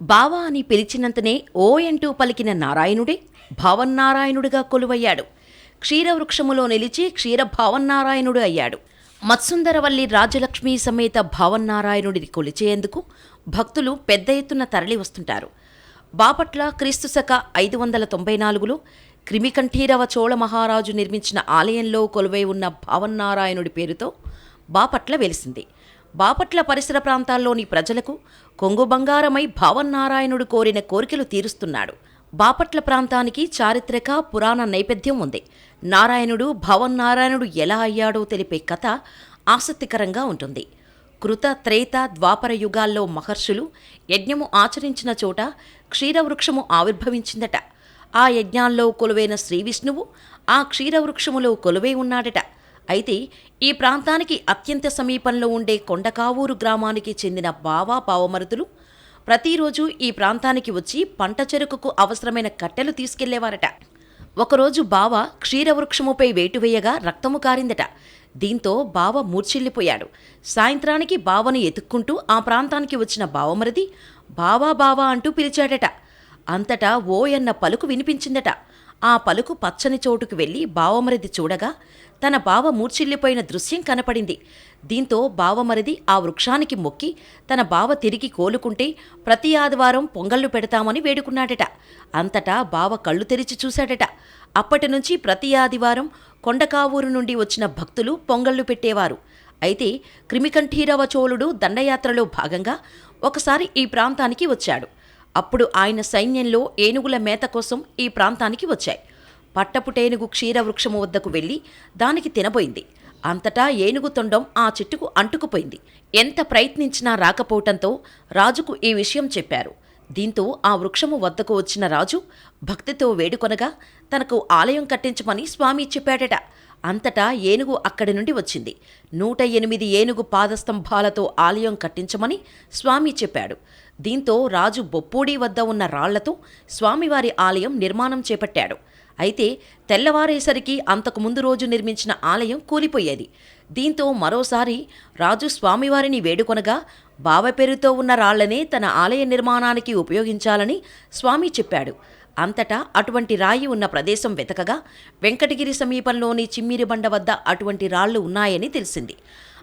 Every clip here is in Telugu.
బావా అని పిలిచినంతనే ఓ అంటూ పలికిన నారాయణుడే భావన్నారాయణుడిగా కొలువయ్యాడు. క్షీరవృక్షములో నిలిచి క్షీర భావన్నారాయణుడు అయ్యాడు. మత్సుందరవల్లి రాజలక్ష్మి సమేత భావన్నారాయణుడిని కొలిచేందుకు భక్తులు పెద్ద ఎత్తున తరలి వస్తుంటారు. బాపట్ల క్రీస్తు శక ఐదు వందల తొంభై నాలుగులో క్రిమికంఠీరవ చోళ మహారాజు నిర్మించిన ఆలయంలో కొలువై ఉన్న భావన్నారాయణుడి పేరుతో బాపట్ల వెలిసింది. బాపట్ల పరిసర ప్రాంతాల్లోని ప్రజలకు కొంగు బంగారమై భావన్నారాయణుడు కోరిన కోరికలు తీరుస్తున్నాడు. బాపట్ల ప్రాంతానికి చారిత్రక పురాణ నేపథ్యం ఉంది. నారాయణుడు భావన్నారాయణుడు ఎలా అయ్యాడో తెలిపే కథ ఆసక్తికరంగా ఉంటుంది. కృత త్రేత ద్వాపర యుగాల్లో మహర్షులు యజ్ఞము ఆచరించిన చోట క్షీరవృక్షము ఆవిర్భవించిందట. ఆ యజ్ఞాల్లో కొలువైన శ్రీవిష్ణువు ఆ క్షీరవృక్షములో కొలువై ఉన్నాడట. అయితే ఈ ప్రాంతానికి అత్యంత సమీపంలో ఉండే కొండకావూరు గ్రామానికి చెందిన బావా బావమరుదులు ప్రతిరోజు ఈ ప్రాంతానికి వచ్చి పంట చెరుకుకు అవసరమైన కట్టెలు తీసుకెళ్ళేవారట. ఒకరోజు బావ క్షీరవృక్షముపై వేటు వేయగా రక్తము కారిందట. దీంతో బావ మూర్చిల్లిపోయాడు సాయంత్రానికి బావను ఎతుక్కుంటూ ఆ ప్రాంతానికి వచ్చిన బావమరిది బావా బావా అంటూ పిలిచాడట. అంతటా ఓయన్న పలుకు వినిపించిందట. ఆ పలుకు పచ్చని చోటుకు వెళ్ళి బావమరిది చూడగా తన బావ మూర్చిల్లిపోయిన దృశ్యం కనపడింది. దీంతో బావమరిది ఆ వృక్షానికి మొక్కి తన బావ తిరిగి కోలుకుంటే ప్రతి ఆదివారం పొంగళ్ళు పెడతామని వేడుకున్నాడట. అంతటా బావ కళ్ళు తెరిచి చూశాడట. అప్పటి నుంచి ప్రతి ఆదివారం కొండకావూరు నుండి వచ్చిన భక్తులు పొంగళ్ళు పెట్టేవారు. అయితే క్రిమికంఠీరవ చోళుడు దండయాత్రలో భాగంగా ఒకసారి ఈ ప్రాంతానికి వచ్చాడు. అప్పుడు ఆయన సైన్యంలో ఏనుగుల మేత కోసం ఈ ప్రాంతానికి వచ్చాయి. పట్టపుటేనుగు క్షీరవృక్షము వద్దకు వెళ్ళి దానికి తినబోయింది. అంతటా ఏనుగు తొండం ఆ చెట్టుకు అంటుకుపోయింది. ఎంత ప్రయత్నించినా రాకపోవటంతో రాజుకు ఈ విషయం చెప్పారు. దీంతో ఆ వృక్షము వద్దకు వచ్చిన రాజు భక్తితో వేడుకొనగా తనకు ఆలయం కట్టించమని స్వామి చెప్పాడట. అంతటా ఏనుగు అక్కడి నుండి వచ్చింది. నూట ఎనిమిది ఏనుగు పాదస్తంభాలతో ఆలయం కట్టించమని స్వామి చెప్పాడు. దీంతో రాజు బొప్పూడి వద్ద ఉన్న రాళ్ళతో స్వామివారి ఆలయం నిర్మాణం చేపట్టాడు. అయితే తెల్లవారేసరికి అంతకు ముందు రోజు నిర్మించిన ఆలయం కూలిపోయేది. దీంతో మరోసారి రాజు స్వామివారిని వేడుకొనగా బావ పేరుతో ఉన్న రాళ్ళనే తన ఆలయ నిర్మాణానికి ఉపయోగించాలని స్వామి చెప్పాడు. అంతటా అటువంటి రాయి ఉన్న ప్రదేశం వెతకగా వెంకటగిరి సమీపంలోని చిమ్మిరిబండ వద్ద అటువంటి రాళ్ళు ఉన్నాయని తెలిసింది.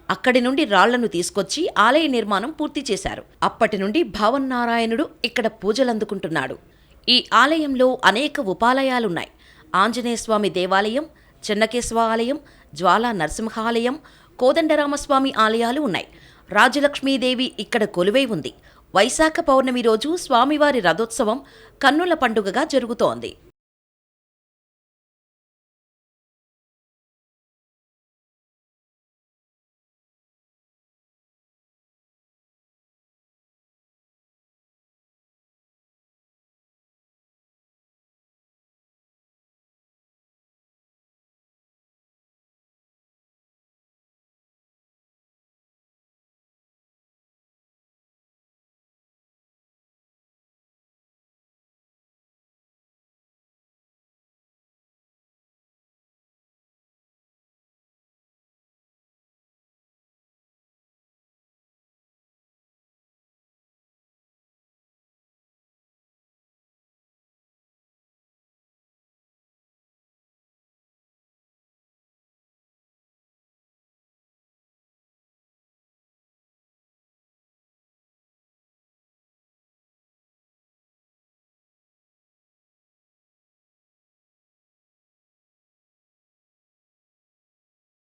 అక్కడి నుండి రాళ్ళను తీసుకొచ్చి ఆలయ నిర్మాణం పూర్తి చేశారు. అప్పటి నుండి భావన్నారాయణుడు ఇక్కడ పూజలందుకుంటున్నాడు. ఈ ఆలయంలో అనేక ఉపాలయాలున్నాయి. ఆంజనేయస్వామి దేవాలయం చెన్నకేశవ ఆలయం జ్వాలా నరసింహాలయం కోదండరామస్వామి ఆలయాలు ఉన్నాయి. రాజలక్ష్మీదేవి ఇక్కడ కొలువై ఉంది. వైశాఖ పౌర్ణమి రోజు స్వామివారి రథోత్సవం కన్నుల పండుగగా జరుగుతోంది.